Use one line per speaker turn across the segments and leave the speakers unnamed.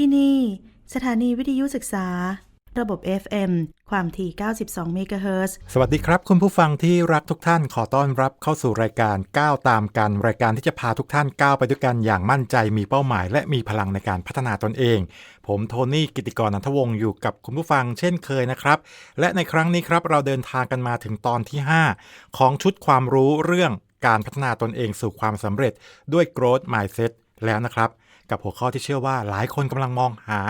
ที่นี่ สถานีวิทยุศึกษา ระบบ FM ความถี่ 92 เมกะเฮิรตซ์
สวัสดีครับ คุณผู้ฟังที่รักทุกท่านขอต้อนรับเข้าสู่รายการก้าวตามกัน รายการที่จะพาทุกท่านก้าวไปด้วยกันอย่างมั่นใจมีเป้าหมาย และมีพลังในการพัฒนาตนเอง ผมโทนี่กิติกรนันทวงศ์อยู่กับคุณผู้ฟังเช่นเคยนะครับ และในครั้งนี้ครับเราเดินทางกันมาถึงตอนที่ 5 ของชุดความรู้เรื่องการพัฒนาตนเองสู่ความสำเร็จด้วย growth mindset แล้วนะครับ กับหัวข้อที่เชื่อว่าหลายคนกำลังมองหา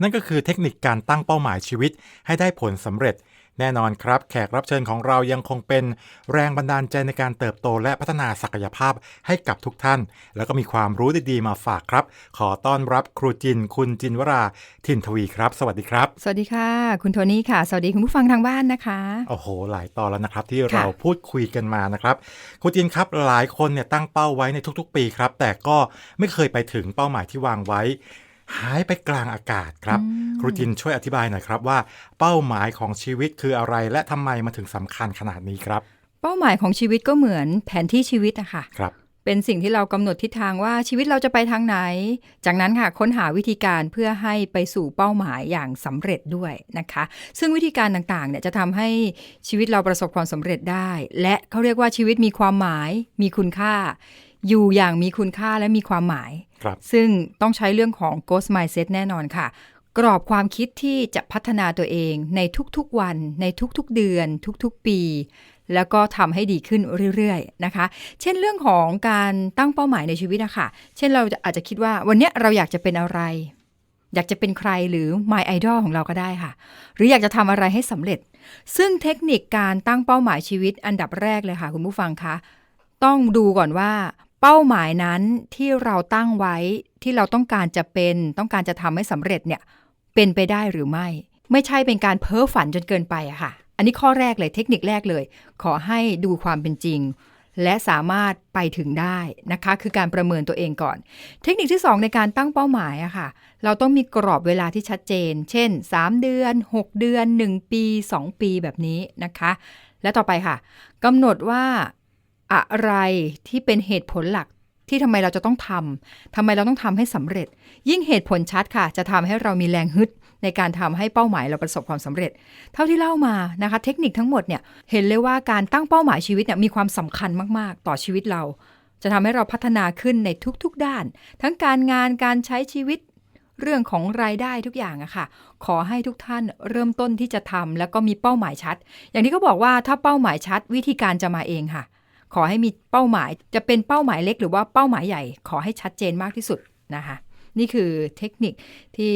นั่นก็คือเทคนิคการตั้งเป้าหมายชีวิตให้ได้ผลสำเร็จ แน่นอนครับ แขกรับเชิญของเรายังคงเป็นแรงบันดาลใจในการเติบโตและพัฒนาศักยภาพให้กับทุกท่าน แล้วก็มีความรู้ดีๆมาฝากครับ ขอต้อนรับครูจิน คุณจินวราทินทวีครับ สวัสดีครับ
สวัสดีค่ะ คุณโทนี่ค่ะ สวัสดีคุณผู้ฟังทางบ้านนะคะ
โอ้โห หลายตอนแล้วนะครับ ที่
ค่ะ
เราพูดคุยกันมานะครับครูจินครับหลายคนเนี่ยตั้งเป้าไว้ในทุก ๆ ปีครับ แต่ก็ไม่เคยไปถึงเป้าหมายที่วางไว้ หายไปกลางอากาศครับ ครูจินช่วยอธิบายหน่อยครับว่า เป้าหมายของชีวิตคืออะไร และทำไมมันถึงสำคัญขนาดนี้ครับ
เป้าหมายของชีวิตก็เหมือนแผนที่ชีวิตอะค่ะ
ครับ
เป็นสิ่งที่เรากำหนดทิศทางว่าชีวิตเราจะไปทางไหน จากนั้นค่ะค้นหาวิธีการเพื่อให้ไปสู่เป้าหมายอย่างสำเร็จด้วยนะคะ ซึ่งวิธีการต่างๆเนี่ยจะทำให้ชีวิตเราประสบความสำเร็จได้ และเขาเรียกว่าชีวิตมีความหมาย มีคุณค่า อยู่อย่างมีคุณค่าและมีความหมาย
ครับ
ซึ่งต้องใช้เรื่องของ ghost mindset แน่นอนค่ะ กรอบความคิดที่จะพัฒนาตัวเองในทุกๆวัน ในทุกๆเดือน ทุกๆปี แล้วก็ทำให้ดีขึ้นเรื่อยๆนะคะ เช่นเรื่องของการตั้งเป้าหมายในชีวิตนะคะเช่นเราจะอาจจะคิดว่าวันนี้เราอยากจะเป็นอะไร อยากจะเป็นใครหรือ my idol ของเราก็ได้ค่ะ หรืออยากจะทำอะไรให้สำเร็จ ซึ่งเทคนิคการตั้งเป้าหมายชีวิตอันดับแรกเลยค่ะคุณผู้ฟังคะต้องดูก่อนว่า เป้าหมายนั้นที่เราตั้งไว้ที่เราต้องการจะเป็น ต้องการจะทำให้สำเร็จเนี่ยเป็นไปได้หรือไม่ ไม่ใช่เป็นการเพ้อฝันจนเกินไปอะค่ะ อันนี้ข้อแรกเลยเทคนิคแรกเลย ขอให้ดูความเป็นจริง และสามารถไปถึงได้นะคะ คือการประเมินตัวเองก่อน เทคนิคที่ 2 ในการตั้งเป้าหมายอะค่ะ เราต้องมีกรอบเวลาที่ชัดเจน เช่น 3 เดือน 6 เดือน 1 ปี 2 ปีแบบนี้นะคะ และต่อไปค่ะกำหนดว่า อะไรที่เป็นเหตุผลหลักที่ทำไมเราจะต้องทำทำไมเราต้องทำให้สำเร็จ ยิ่งเหตุผลชัดค่ะ จะทำให้เรามีแรงฮึดในการทำให้เป้าหมายเราประสบความสำเร็จ เท่าที่เล่ามานะคะ เทคนิคทั้งหมดเนี่ยเห็นเลยว่าการตั้งเป้าหมายชีวิตเนี่ยมีความสำคัญมาก ๆ ต่อชีวิตเรา จะทำให้เราพัฒนาขึ้นในทุกๆด้าน ทั้งการงานการใช้ชีวิต เรื่องของรายได้ทุกอย่างอะค่ะ ขอให้ทุกท่านเริ่มต้นที่จะทำแล้วก็มีเป้าหมายชัด อย่างที่เขาบอกว่าถ้าเป้าหมายชัดวิธีการจะมาเองค่ะ ขอให้มีเป้าหมายจะเป็นเป้าหมายเล็กหรือว่าเป้าหมายใหญ่ ขอให้ชัดเจนมากที่สุดนะคะ นี่คือเทคนิคที่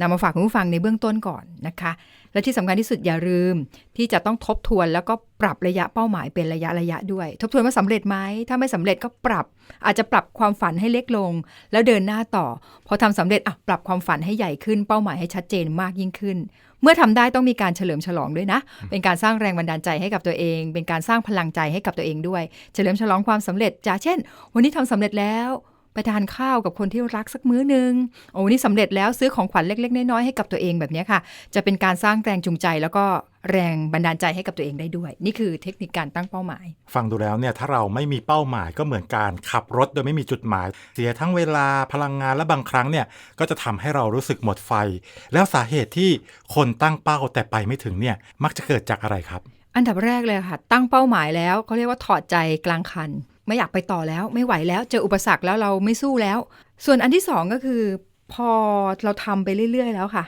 นำมาฝากคุณผู้ฟังในเบื้องต้นก่อนนะคะ และที่สำคัญที่สุดอย่าลืม ที่จะต้องทบทวนแล้วก็ปรับระยะเป้าหมายเป็นระยะระยะด้วย ทบทวนว่าสำเร็จไหมถ้าไม่สำเร็จก็ปรับ อาจจะปรับความฝันให้เล็กลง แล้วเดินหน้าต่อ พอทำสำเร็จอะปรับความฝันให้ใหญ่ขึ้น เป้าหมายให้ชัดเจนมากยิ่งขึ้น เมื่อทำได้ต้องมีการเฉลิมฉลองด้วยนะ เป็นการสร้างแรงบันดาลใจให้กับตัวเอง เป็นการสร้างพลังใจให้กับตัวเองด้วย เฉลิมฉลองความสำเร็จจากเช่น วันนี้ทำสำเร็จแล้ว ไปทานข้าวกับคนที่รักสักมื้อหนึ่งโอ้วันนี้สำเร็จแล้วซื้อของขวัญเล็ก ๆ น้อยๆให้กับตัวเองแบบนี้ค่ะ จะเป็นการสร้างแรงจูงใจ แล้วก็แรงบันดาลใจให้กับตัวเองได้ด้วย นี่คือเทคนิคการตั้งเป้าหมาย
ฟังดูแล้วเนี่ยถ้าเราไม่มีเป้าหมายก็เหมือนการขับรถโดยไม่มีจุดหมาย เสียทั้งเวลาพลังงานและบางครั้งเนี่ยก็จะทำให้เรารู้สึกหมดไฟ แล้วสาเหตุที่คนตั้งเป้าแต่ไปไม่ถึงเนี่ยมักจะเกิดจากอะไรครับ
อันดับแรกเลยค่ะ ตั้งเป้าหมายแล้วเขาเรียกว่าถอดใจกลางคัน ไม่อยากไปต่อแล้วไม่ไหวแล้วเจออุปสรรคแล้วเราไม่สู้แล้ว ส่วนอันที่สองก็คือ พอเราทำไปเรื่อย ๆ แล้วค่ะ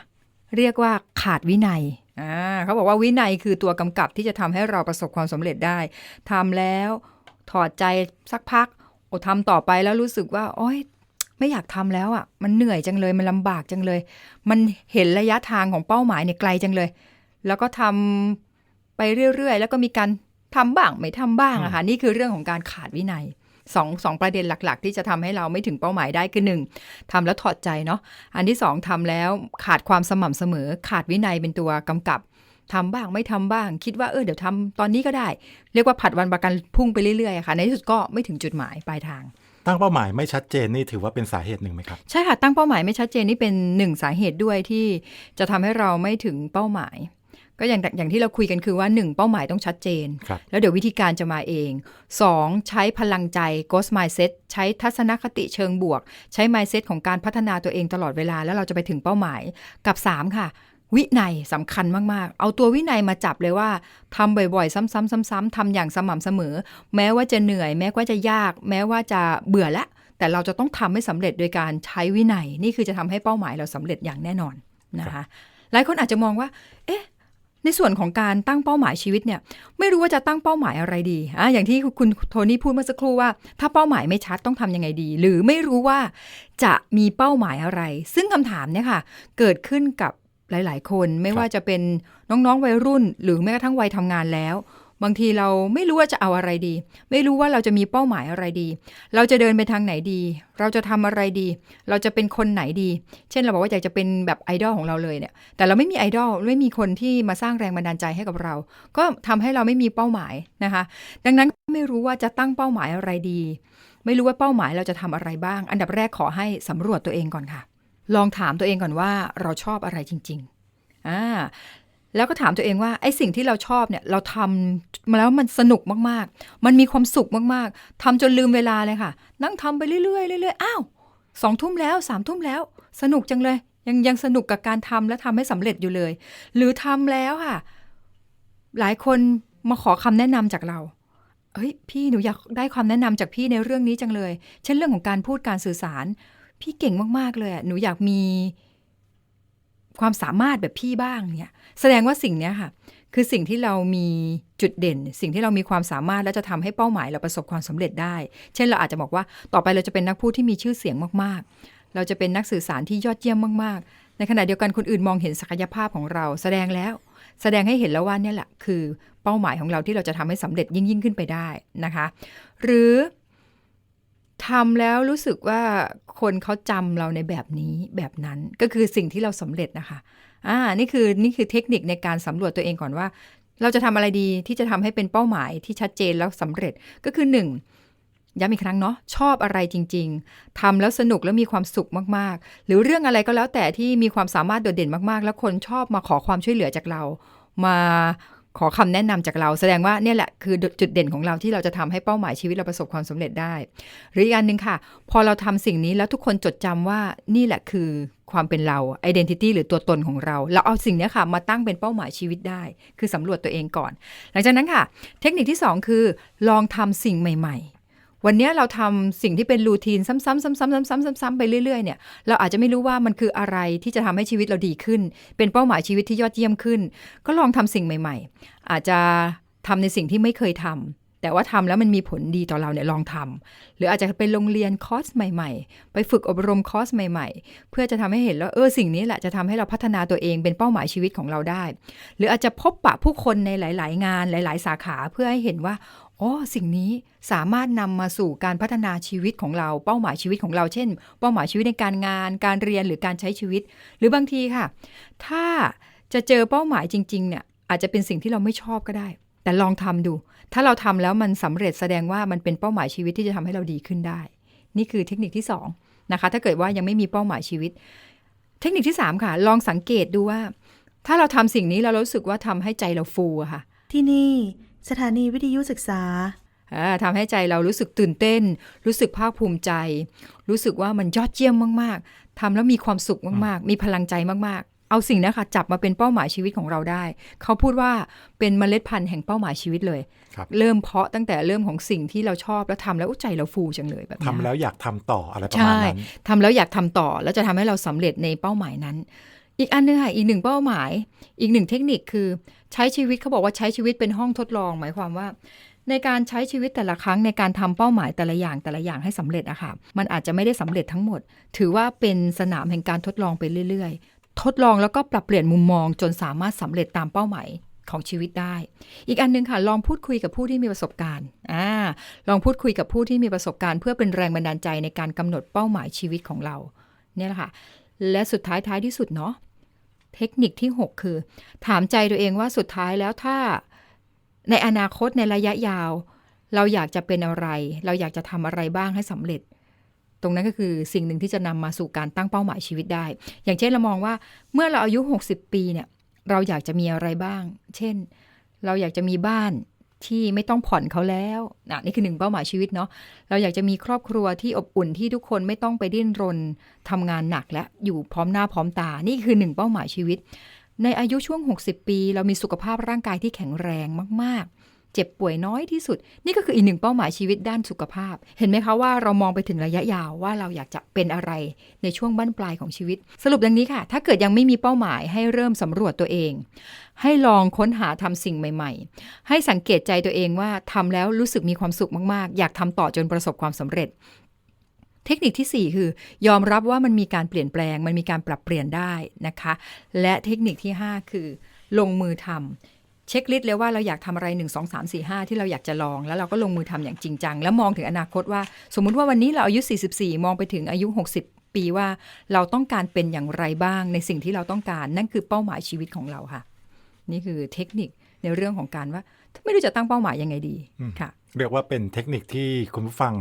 เรียกว่าขาดวินัยอ่าเขาบอกว่าวินัยคือตัวกำกับที่จะทำให้เราประสบความสำเร็จได้ทำแล้วถอดใจสักพักโอ้ทำต่อไปแล้วรู้สึกว่าโอ๊ยไม่อยากทำแล้วอะ มันเหนื่อยจังเลยมันลำบากจังเลย มันเห็นระยะทางของเป้าหมายเนี่ยไกลจังเลย แล้วก็ทำไปเรื่อยๆ แล้วก็มีการ ทำบ้างไม่ทำบ้างอะค่ะนี่คือเรื่องของการขาดวินัยสองสองประเด็นหลัก ๆ ที่จะทำให้เราไม่ถึงเป้าหมายได้คือหนึ่งทำแล้วถอดใจเนาะอันที่สองทำแล้วขาดความสม่ำเสมอ ขาดวินัยเป็นตัวกำกับทำบ้างไม่ทำบ้าง คิดว่าเออเดี๋ยวทำตอนนี้ก็ได้ เรียกว่าผัดวันประกันพรุ่งไปเรื่อยๆอะค่ะในที่สุดก็ไม่ถึงจุดหมายปลายทาง
ตั้งเป้าหมายไม่ชัดเจนนี่ถือว่าเป็นสาเหตุหนึ่งไหมครับ
ใช่ค่ะ ตั้งเป้าหมายไม่ชัดเจนนี่เป็นหนึ่งสาเหตุด้วยที่จะทำให้เราไม่ถึงเป้าหมาย ก็อย่างอย่างที่เราคุยกันคือว่า 1 เป้าหมายต้องชัดเจน
ครับ
แล้วเดี๋ยววิธีการจะมาเอง 2. ใช้พลังใจ ghost mindset ใช้ทัศนคติเชิงบวก ใช้ mindset ของการพัฒนาตัวเองตลอดเวลา แล้วเราจะไปถึงเป้าหมายกับ 3 ค่ะ วินัยสำคัญมากๆ เอาตัววินัยมาจับเลยว่าทำบ่อยๆ ซ้ำๆซ้ำๆทำอย่างสม่ำเสมอ แม้ว่าจะเหนื่อย แม้ว่าจะยาก แม้ว่าจะเบื่อละแต่เราจะต้องทำให้สำเร็จโดยการใช้วินัยนี่คือจะทำให้เป้าหมายเราสำเร็จอย่างแน่นอนนะคะหลายคนอาจจะมองว่า เอ๊ะ ในส่วนของการตั้งเป้าหมายชีวิตเนี่ยไม่รู้ว่าจะตั้งเป้าหมายอะไรดีอะอย่างที่คุณโทนี่พูดเมื่อสักครู่ว่า ถ้าเป้าหมายไม่ชัดต้องทำยังไงดี หรือไม่รู้ว่าจะมีเป้าหมายอะไร ซึ่งคำถามเนี่ยค่ะเกิดขึ้นกับหลาย ๆ คนไม่ว่าจะเป็นน้อง ๆ วัยรุ่น หรือแม้กระทั่งวัยทำงานแล้ว บางทีเราไม่รู้ว่าจะเอาอะไรดี ไม่รู้ว่าเราจะมีเป้าหมายอะไรดี เราจะเดินไปทางไหนดี เราจะทำอะไรดี เราจะเป็นคนไหนดี เช่นเราบอกว่าอยากจะเป็นแบบไอดอลของเราเลยเนี่ย แต่เราไม่มีไอดอลไม่มีคนที่มาสร้างแรงบันดาลใจให้กับเรา ก็ทำให้เราไม่มีเป้าหมายนะคะ ดังนั้นไม่รู้ว่าจะตั้งเป้าหมายอะไรดี ไม่รู้ว่าเป้าหมายเราจะทำอะไรบ้าง อันดับแรกขอให้สำรวจตัวเองก่อนค่ะ ลองถามตัวเองก่อนว่าเราชอบอะไรจริง ๆอ่า แล้วก็ถามตัวเองว่าไอ้สิ่งที่เราชอบเนี่ยเราทำมาแล้วมันสนุกมากๆ มันมีความสุขมากๆทำจนลืมเวลาเลยค่ะ นั่งทำไปเรื่อยๆเรื่อยๆอ้าวสองทุ่มแล้วสามทุ่มแล้ว สนุกจังเลย ยังยังสนุกกับการทำและทำให้สำเร็จอยู่เลย หรือทำแล้วค่ะ หลายคนมาขอคำแนะนำจากเราเฮ้ยพี่หนูอยากได้ความแนะนำจากพี่ในเรื่องนี้จังเลย เช่นเรื่องของการพูดการสื่อสาร พี่เก่งมากๆเลยอะหนูอยากมีความสามารถแบบพี่บ้างเนี่ย แสดงว่าสิ่งนี้ค่ะ คือสิ่งที่เรามีจุดเด่น สิ่งที่เรามีความสามารถและจะทำให้เป้าหมายเราประสบความสำเร็จได้ เช่นเราอาจจะบอกว่าต่อไปเราจะเป็นนักพูดที่มีชื่อเสียงมากๆ เราจะเป็นนักสื่อสารที่ยอดเยี่ยมมากๆ ในขณะเดียวกันคนอื่นมองเห็นศักยภาพของเราแสดงแล้ว แสดงให้เห็นแล้วว่าเนี่ยแหละคือเป้าหมายของเราที่เราจะทำให้สำเร็จยิ่งยิ่งขึ้นไปได้นะคะ หรือทำแล้วรู้สึกว่าคนเขาจำเราในแบบนี้แบบนั้นก็คือสิ่งที่เราสำเร็จนะคะ อ่า นี่คือนี่คือเทคนิคในการสำรวจตัวเองก่อนว่า เราจะทำอะไรดีที่จะทำให้เป็นเป้าหมายที่ชัดเจนแล้วสำเร็จก็คือหนึ่งย้ำอีกครั้งเนาะชอบอะไรจริง ๆทำแล้วสนุกแล้วมีความสุขมากๆ หรือเรื่องอะไรก็แล้วแต่ที่มีความสามารถโดดเด่นมากๆ แล้วคนชอบมาขอความช่วยเหลือจากเรา มา ขอคำแนะนำจากเราแสดงว่าเนี่ยแหละคือจุดเด่นของเราที่เราจะทำให้เป้าหมายชีวิตเราประสบความสำเร็จได้ หรืออีกอันหนึ่งค่ะ พอเราทำสิ่งนี้แล้วทุกคนจดจำว่านี่แหละคือความเป็นเรา identity หรือตัวตนของเรา เราเอาสิ่งนี้ค่ะ มาตั้งเป็นเป้าหมายชีวิตได้ คือสำรวจตัวเองก่อน หลังจากนั้นค่ะ เทคนิคที่ 2 คือ ลองทำสิ่งใหม่ ๆ วันนี้เราทำสิ่งที่เป็นรูทีนซ้ำๆซ้ำๆซ้ำๆๆไปเรื่อยๆเนี่ยเราอาจจะไม่รู้ว่ามันคืออะไรที่จะทำให้ชีวิตเราดีขึ้น เป็นเป้าหมายชีวิตที่ยอดเยี่ยมขึ้น ก็ลองทำสิ่งใหม่ ๆ อาจจะทำในสิ่งที่ไม่เคยทำแต่ว่าทำแล้วมันมีผลดีต่อเราเนี่ยลองทำหรืออาจจะไปโรงเรียนคอร์สใหม่ ๆ ไปฝึกอบรมคอร์สใหม่ ๆ เพื่อจะทำให้เห็นแล้วเออสิ่งนี้แหละจะทำให้เราพัฒนาตัวเองเป็นเป้าหมายชีวิตของเราได้ หรืออาจจะพบปะผู้คนในหลาย ๆ งานหลาย ๆ สาขาเพื่อให้เห็นว่า อ๋อสิ่งนี้สามารถนำมาสู่การพัฒนาชีวิตของเรา เป้าหมายชีวิตของเรา เช่น เป้าหมายชีวิตในการงาน การเรียนหรือการใช้ชีวิต หรือบางทีค่ะ ถ้าจะเจอเป้าหมายจริงๆ เนี่ย อาจจะเป็นสิ่งที่เราไม่ชอบก็ได้ แต่ลองทำดู ถ้าเราทำแล้วมันสำเร็จแสดงว่ามันเป็นเป้าหมายชีวิตที่จะทำให้เราดีขึ้นได้ นี่คือเทคนิคที่2นะคะ ถ้าเกิดว่ายังไม่มีเป้าหมายชีวิต เทคนิคที่ 3 ค่ะ ลองสังเกตดูว่า ถ้าเราทำสิ่งนี้เรารู้สึกว่าทำให้ใจเราฟูค่ะ
ที่นี่ สถานีวิทยุศึกษา
อ่าทำให้ใจเรารู้สึกตื่นเต้น รู้สึกภาคภูมิใจ รู้สึกว่ามันยอดเยี่ยมมากๆทำแล้วมีความสุขมากๆ มีพลังใจมากๆ เอาสิ่งนี้ค่ะจับมาเป็นเป้าหมายชีวิตของเราได้ เขาพูดว่าเป็นเมล็ดพันธุ์แห่งเป้าหมายชีวิตเลย
ครับ
เริ่มเพาะตั้งแต่เริ่มของสิ่งที่เราชอบแล้วทำแล้วอุ๊ยใจเราฟูจังเลยแบบนี้
ทำแล้วอยากทำต่ออะไรประมาณ
ใช่
นั้น
ทำแล้วอยากทำต่อแล้วจะทำให้เราสำเร็จในเป้าหมายนั้น อีกอันหนึงค่ะอีกหนึ่งเป้าหมาย อีกหนึ่งเทคนิคคือใช้ชีวิตเขาบอกว่าใช้ชีวิตเป็นห้องทดลอง หมายความว่า ในการใช้ชีวิตแต่ละครั้งในการทำเป้าหมายแต่ละอย่างแต่ละอย่างให้สำเร็จอะค่ะมันอาจจะไม่ได้สำเร็จทั้งหมด ถือว่าเป็นสนามแห่งการทดลองไปเรื่อยๆ ทดลองแล้วก็ปรับเปลี่ยนมุมมองจนสามารถสำเร็จตามเป้าหมายของชีวิตได้ อีกอันหนึงค่ะ ลองพูดคุยกับผู้ที่มีประสบการณ์อ่าลองพูดคุยกับผู้ที่มีประสบการณ์ เพื่อเป็นแรงบันดาลใจในการกำหนดเป้าหมายชีวิตของเรา เนี่ยแหละค่ะ และสุดท้ายท้ายที่สุดเนาะเทคนิคที่ 6 คือ ถามใจตัวเองว่าสุดท้ายแล้วถ้าในอนาคตในระยะยาว เราอยากจะเป็นอะไร เราอยากจะทำอะไรบ้างให้สำเร็จ ตรงนั้นก็คือสิ่งหนึ่งที่จะนำมาสู่การตั้งเป้าหมายชีวิตได้ อย่างเช่นเรามองว่าเมื่อเราอายุ 60 ปีเนี่ย เราอยากจะมีอะไรบ้าง เช่น เราอยากจะมีบ้าน ที่ไม่ต้องผ่อนเขาแล้วนะนี่คือหนึ่งเป้าหมายชีวิตเนาะเราอยากจะมีครอบครัวที่อบอุ่นที่ทุกคนไม่ต้องไปดิ้นรนทำงานหนักและอยู่พร้อมหน้าพร้อมตา นี่คือหนึ่งเป้าหมายชีวิต ในอายุช่วง 60 ปี เรามีสุขภาพร่างกายที่แข็งแรงมากๆ เจ็บป่วยน้อยที่สุด นี่ก็คืออีกหนึ่งเป้าหมายชีวิตด้านสุขภาพ เห็นไหมคะว่าเรามองไปถึงระยะยาวว่าเราอยากจะเป็นอะไรในช่วงบั้นปลายของชีวิต สรุปดังนี้ค่ะ ถ้าเกิดยังไม่มีเป้าหมายให้เริ่มสำรวจตัวเอง ให้ลองค้นหาทำสิ่งใหม่ ๆ ให้สังเกตใจตัวเองว่าทำแล้วรู้สึกมีความสุขมากๆ อยากทำต่อจนประสบความสำเร็จเทคนิคทีสี่4 คือยอมรับว่ามันมีการเปลี่ยนแปลง มันมีการปรับเปลี่ยนได้นะคะ และเทคนิคที่ 5 คือ ลงมือทำ เช็คลิสต์เลยว่าเราอยากทำอะไร 1 2 3 4 5 ที่เราอยากจะลอง แล้วเราก็ลงมือทำอย่างจริงจัง แล้วมองถึงอนาคตว่า สมมุติว่าวันนี้เราอายุ 44 มองไปถึงอายุ 60 ปีว่าเราต้องการเป็นอย่างไรบ้างในสิ่งที่เราต้องการ นั่นคือเป้าหมายชีวิตของเราค่ะ นี่คือเทคนิคในเรื่องของการว่า ไม่รู้จะตั้งเป้าหมายยังไงดีค่ะ
เรียกว่าเป็นเทคนิคที่คุณผู้ฟัง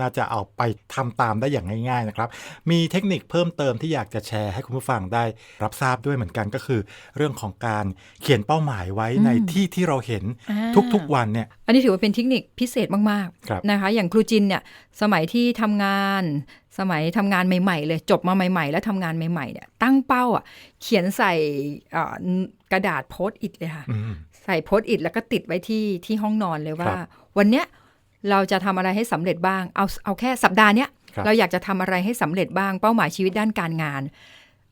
น่าจะเอาไปทำตามได้อย่างง่ายๆนะครับ มีเทคนิคเพิ่มเติมที่อยากจะแชร์ให้คุณผู้ฟังได้รับทราบด้วยเหมือนกันก็คือ เรื่องของการเขียนเป้าหมายไว้ในที่ที่เราเห็น
อ่า
ทุกๆวันเนี่ย
อันนี้ถือว่าเป็นเทคนิคพิเศษมาก
ครับ
ๆนะคะ อย่างครูจินเนี่ยสมัยที่ทำงานสมัยทำงานใหม่ ๆ เลยจบมาใหม่ ๆ แล้วทำงานใหม่ๆเนี่ยตั้งเป้าอะเขียนใส่เอ่อกระดาษโพสต์อิทเลยค่ะ
อืม
ใส่โพสต์อิทแล้วก็ติดไว้ที่ที่ห้องนอนเลยว่า
ครับ
วันเนี้ยเราจะทำอะไรให้สำเร็จบ้าง เอาเอาแค่สัปดาห์เนี้ย
ครับ
เราอยากจะทำอะไรให้สำเร็จบ้าง เป้าหมายชีวิตด้านการงาน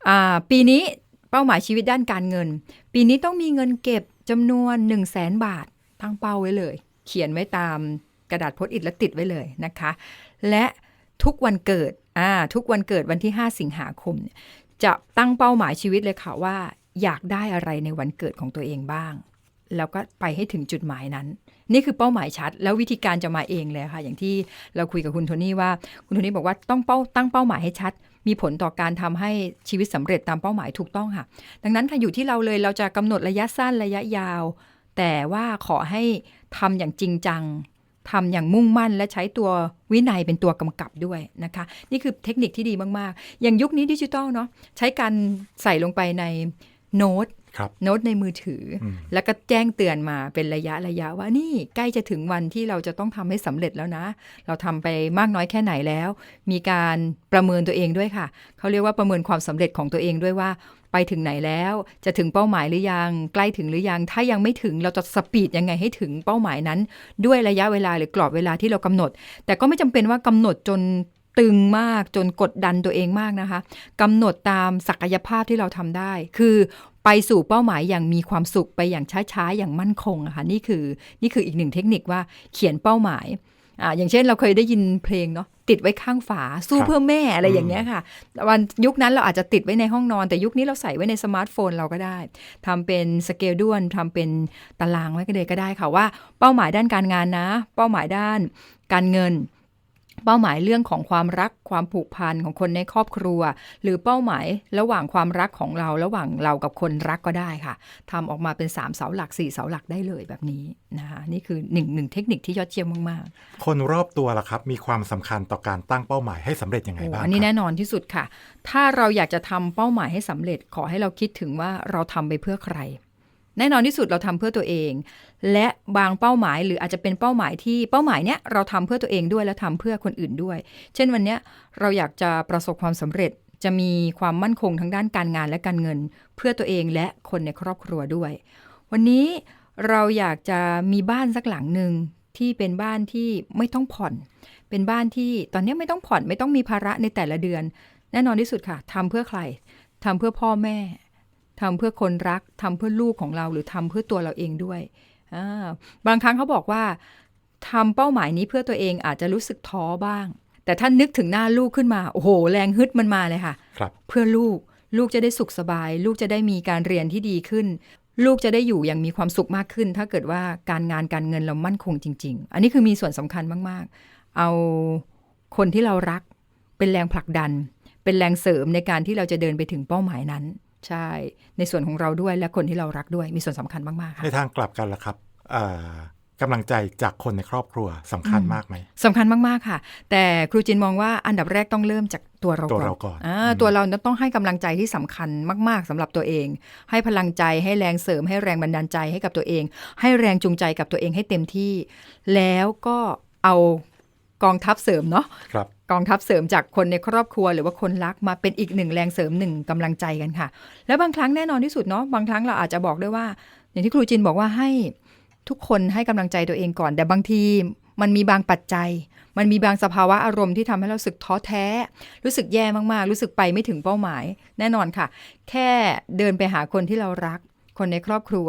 อ่าปีนี้เป้าหมายชีวิตด้านการเงิน ปีนี้ต้องมีเงินเก็บจำนวน 1 0 0 0 0แสนบาทตั้งเป้าไว้เลย เขียนไว้ตามกระดาษโพสต์อิทแล้วติดไว้เลยนะคะ และทุกวันเกิดอ่าทุกวันเกิดวันที่ 5 สิงหาคมเนี่ยจะตั้งเป้าหมายชีวิตเลยค่ะว่า อยากได้อะไรในวันเกิดของตัวเองบ้าง แล้วก็ไปให้ถึงจุดหมายนั้น นี่คือเป้าหมายชัด แล้ววิธีการจะมาเองเลยค่ะ อย่างที่เราคุยกับคุณโทนี่ว่าคุณโทนี่บอกว่าต้องเป้าตั้งเป้าหมายให้ชัด มีผลต่อการทำให้ชีวิตสำเร็จตามเป้าหมายถูกต้องค่ะ ดังนั้นค่ะอยู่ที่เราเลยเราจะกำหนดระยะสั้นระยะยาว แต่ว่าขอให้ทำอย่างจริงจังทำอย่างมุ่งมั่นและใช้ตัววินัยเป็นตัวกำกับด้วยนะคะ นี่คือเทคนิคที่ดีมาก ๆ อย่างยุคนี้ดิจิทัลเนาะใช้การใส่ลงไปในโน้ต โน้ตในมือถืออ
ม
แล้วก็แจ้งเตือนมาเป็นระยะระยะว่านี่ใกล้จะถึงวันที่เราจะต้องทำให้สำเร็จแล้วนะ เราทำไปมากน้อยแค่ไหนแล้ว มีการประเมินตัวเองด้วยค่ะ เขาเรียกว่าประเมินความสำเร็จของตัวเองด้วยว่าไปถึงไหนแล้ว จะถึงเป้าหมายหรือยัง ใกล้ถึงหรือยัง ถ้ายังไม่ถึงเราจะสปีดยังไงให้ถึงเป้าหมายนั้น ด้วยระยะเวลาหรือกรอบเวลาที่เรากำหนด แต่ก็ไม่จำเป็นว่ากำหนดจน ตึงมากจนกดดันตัวเองมากนะคะกำหนดตามศักยภาพที่เราทำได้ คือไปสู่เป้าหมายอย่างมีความสุขไปอย่างช้าๆ อย่างมั่นคงอะค่ะนี่คือนี่คืออีกหนึ่งเทคนิคว่าเขียนเป้าหมายอ่าอย่างเช่นเราเคยได้ยินเพลงเนาะติดไว้ข้างฝาสู้
ครับ
เพื่อแม่อะไรอย่างเงี้ยค่ะ วันยุคนั้นเราอาจจะติดไว้ในห้องนอน แต่ยุคนี้เราใส่ไว้ในสมาร์ทโฟนเราก็ได้ทำเป็นสเกลด้วนทำเป็นตารางไว้ก็เลยก็ได้ค่ะว่า เป้าหมายด้านการงานนะ เป้าหมายด้านการเงิน เป้าหมายเรื่องของความรักความผูกพันของคนในครอบครัว หรือเป้าหมายระหว่างความรักของเราระหว่างเรากับคนรักก็ได้ค่ะทำออกมาเป็น 3 เสาหลัก 4 เสาหลักได้เลยแบบนี้นะคะนี่คือหนึ่งหนึ่งเทคนิคที่ยอดเยี่ยมมากๆ
คนรอบตัวล่ะครับ มีความสำคัญต่อการตั้งเป้าหมายให้สำเร็จยังไงบ้าง
โอ้อันนี้
ครับ
แน่นอนที่สุดค่ะ ถ้าเราอยากจะทำเป้าหมายให้สำเร็จขอให้เราคิดถึงว่าเราทำไปเพื่อใครแน่นอนที่สุดเราทำเพื่อตัวเอง และบางเป้าหมายหรืออาจจะเป็นเป้าหมายที่เป้าหมายเนี้ยเราทำเพื่อตัวเองด้วยและทำเพื่อคนอื่นด้วย เช่นวันเนี้ยเราอยากจะประสบความสำเร็จจะมีความมั่นคงทางด้านการงานและการเงิน เพื่อตัวเองและคนในครอบครัวด้วย วันนี้เราอยากจะมีบ้านสักหลังหนึ่งที่เป็นบ้านที่ไม่ต้องผ่อน เป็นบ้านที่ตอนนี้ไม่ต้องผ่อนไม่ต้องมีภาระในแต่ละเดือน แน่นอนที่สุดค่ะทำเพื่อใครทำเพื่อพ่อแม่ทำเพื่อคนรักทำเพื่อลูกของเราหรือทำเพื่อตัวเราเองด้วย บางครั้งเขาบอกว่าทำเป้าหมายนี้เพื่อตัวเองอาจจะรู้สึกท้อบ้าง แต่ถ้านึกถึงหน้าลูกขึ้นมา โอ้โห แรงฮึดมันมาเลยค่ะ
ครับ
เพื่อลูกลูกจะได้สุขสบาย ลูกจะได้มีการเรียนที่ดีขึ้น ลูกจะได้อยู่อย่างมีความสุขมากขึ้น ถ้าเกิดว่าการงานการเงินเรามั่นคงจริง ๆ อันนี้คือมีส่วนสำคัญมากๆ เอาคนที่เรารักเป็นแรงผลักดัน เป็นแรงเสริมในการที่เราจะเดินไปถึงเป้าหมายนั้น ใช่ ในส่วนของเราด้วยและคนที่เรารักด้วยมีส่วนสำคัญมากๆค่ะ
ในทางกลับกันล่ะครับอ่ากำลังใจจากคนในครอบครัวสำคัญมากไหม
สำคัญมากๆค่ะ แต่ครูจินมองว่าอันดับแรกต้องเริ่มจากตัวเรา
ตัว
ก่อน
เราก่อน
อ่า
อืม
ตัวเราต้องให้กำลังใจที่สำคัญมาก ๆสำหรับตัวเอง ให้พลังใจให้แรงเสริม ให้แรงบันดาลใจให้กับตัวเอง ให้แรงจูงใจกับตัวเองให้เต็มที่ แล้วก็เอากองทัพเสริมเนาะ
ครับ
กองทัพเสริมจากคนในครอบครัวหรือว่าคนรักมาเป็นอีกหนึ่งแรงเสริมหนึ่งกำลังใจกันค่ะ แล้วบางครั้งแน่นอนที่สุดเนาะบางครั้งเราอาจจะบอกด้วยว่า อย่างที่ครูจินบอกว่าให้ทุกคนให้กำลังใจตัวเองก่อน แต่บางทีมันมีบางปัจจัย มันมีบางสภาวะอารมณ์ที่ทำให้เราสึกท้อแท้ รู้สึกแย่มากๆ รู้สึกไปไม่ถึงเป้าหมาย แน่นอนค่ะ แค่เดินไปหาคนที่เรารัก คนในครอบครัว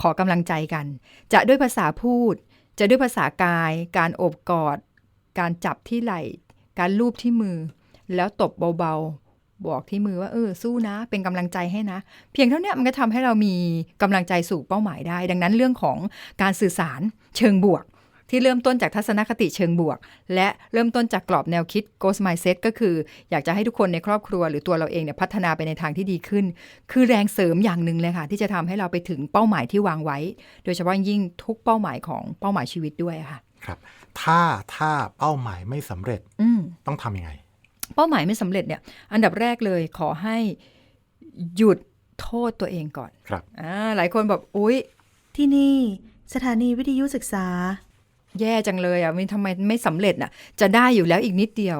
ขอกำลังใจกัน จะด้วยภาษาพูด จะด้วยภาษากาย การโอบกอด การจับที่ไหล่ การลูบที่มือ แล้วตบเบาๆ บอกที่มือว่าเออสู้นะ เป็นกำลังใจให้นะ เพียงเท่าเนี้ยมันก็ทำให้เรามีกำลังใจสู่เป้าหมายได้ ดังนั้นเรื่องของการสื่อสารเชิงบวก ที่เริ่มต้นจากทัศนคติเชิงบวก และเริ่มต้นจากกรอบแนวคิด Ghost Mindset ก็คือ อยากจะให้ทุกคนในครอบครัวหรือตัวเราเองเนี่ยพัฒนาไปในทางที่ดีขึ้น คือแรงเสริมอย่างหนึ่งเลยค่ะ ที่จะทำให้เราไปถึงเป้าหมายที่วางไว้ โดยเฉพาะยิ่งทุกเป้าหมายของเป้าหมายชีวิตด้วยค่ะ
ครับ ถ้าถ้าเป้าหมายไม่สำเร็จ
อืม
ต้องทำยังไง
เป้าหมายไม่สำเร็จเนี่ย อันดับแรกเลยขอให้หยุดโทษตัวเองก่อน
ครับ
อ่าหลายคนแบบอุ๊ย
ที่นี่สถานีวิทยุศึกษา
แย่จังเลยอะมันทำไมไม่สำเร็จน่ะ จะได้อยู่แล้วอีกนิดเดียว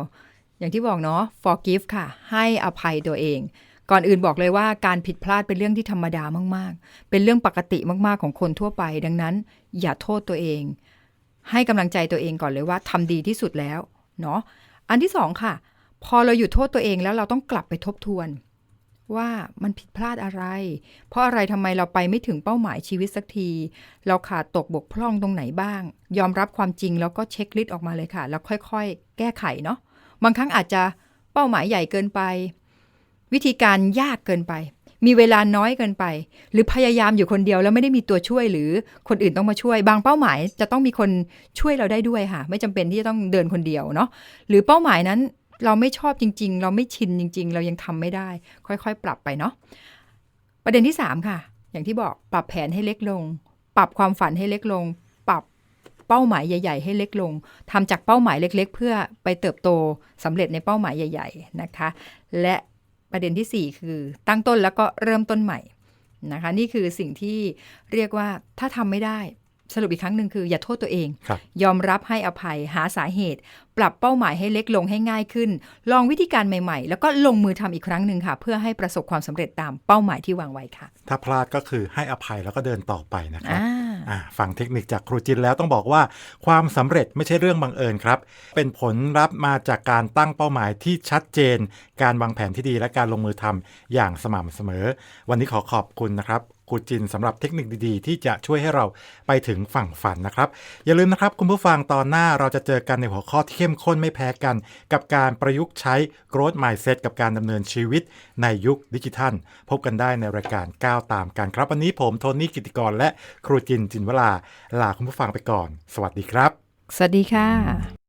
อย่างที่บอกเนาะ forgive ค่ะ ให้อภัยตัวเอง ก่อนอื่นบอกเลยว่าการผิดพลาดเป็นเรื่องที่ธรรมดามาก ๆ เป็นเรื่องปกติมาก ๆ ของคนทั่วไป ดังนั้น อย่าโทษตัวเอง ให้กำลังใจตัวเองก่อนเลยว่าทำดีที่สุดแล้ว เนาะ อันที่สองค่ะ พอเราหยุดโทษตัวเองแล้วเราต้องกลับไปทบทวน ว่ามันผิดพลาดอะไร เพราะอะไรทำไมเราไปไม่ถึงเป้าหมายชีวิตสักที เราขาดตกบกพร่องตรงไหนบ้าง ยอมรับความจริงแล้วก็เช็คลิสต์ออกมาเลยค่ะ แล้วค่อยๆ แก้ไขเนาะบางครั้งอาจจะเป้าหมายใหญ่เกินไป วิธีการยากเกินไป มีเวลาน้อยเกินไป หรือพยายามอยู่คนเดียวแล้วไม่ได้มีตัวช่วยหรือคนอื่นต้องมาช่วย บางเป้าหมายจะต้องมีคนช่วยเราได้ด้วยค่ะ ไม่จำเป็นที่จะต้องเดินคนเดียวเนาะหรือเป้าหมายนั้นเราไม่ชอบจริง ๆ เราไม่ชินจริง ๆ เรายังทำไม่ได้ ค่อยๆ ปรับไปเนาะประเด็นที่สามค่ะ อย่างที่บอกปรับแผนให้เล็กลง ปรับความฝันให้เล็กลง ปรับเป้าหมายใหญ่ ๆ ให้เล็กลงทำจากเป้าหมายเล็ก ๆ เพื่อไปเติบโตสำเร็จในเป้าหมายใหญ่ ๆ นะคะ และ ประเด็นที่ 4 คือตั้งต้นแล้วก็เริ่มต้นใหม่นะคะ นี่คือสิ่งที่เรียกว่าถ้าทำไม่ได้สรุปอีกครั้งหนึ่งคืออย่าโทษตัวเอง
ครับ
ยอมรับให้อภัยหาสาเหตุ ปรับเป้าหมายให้เล็กลงให้ง่ายขึ้น ลองวิธีการใหม่ๆ แล้วก็ลงมือทำอีกครั้งหนึ่งค่ะ เพื่อให้ประสบความสำเร็จตามเป้าหมายที่วางไว้ค่ะ
ถ้าพลาดก็คือให้อภัยแล้วก็เดินต่อไปนะครับ ฟังเทคนิคจากครูจินแล้วต้องบอกว่า ความสำเร็จไม่ใช่เรื่องบังเอิญครับ เป็นผลรับมาจากการตั้งเป้าหมายที่ชัดเจน การวางแผนที่ดีและการลงมือทำอย่างสม่ำเสมอ วันนี้ขอขอบคุณนะครับครูจินสำหรับเทคนิคดีๆ ที่จะช่วยให้เราไปถึงฝั่งฝันนะครับ อย่าลืมนะครับ คุณผู้ฟังตอนหน้าเราจะเจอกันในหัวข้อที่เข้มข้นไม่แพ้กัน กับการประยุกต์ใช้ growth mindset กับการดำเนินชีวิตในยุคดิจิทัล พบกันได้ในรายการก้าวตามกันครับ วันนี้ผมโทนี่กิติกรและครูจินจินวลาลาคุณผู้ฟังไปก่อน สวัสดีครับ
สวัสดีค่ะ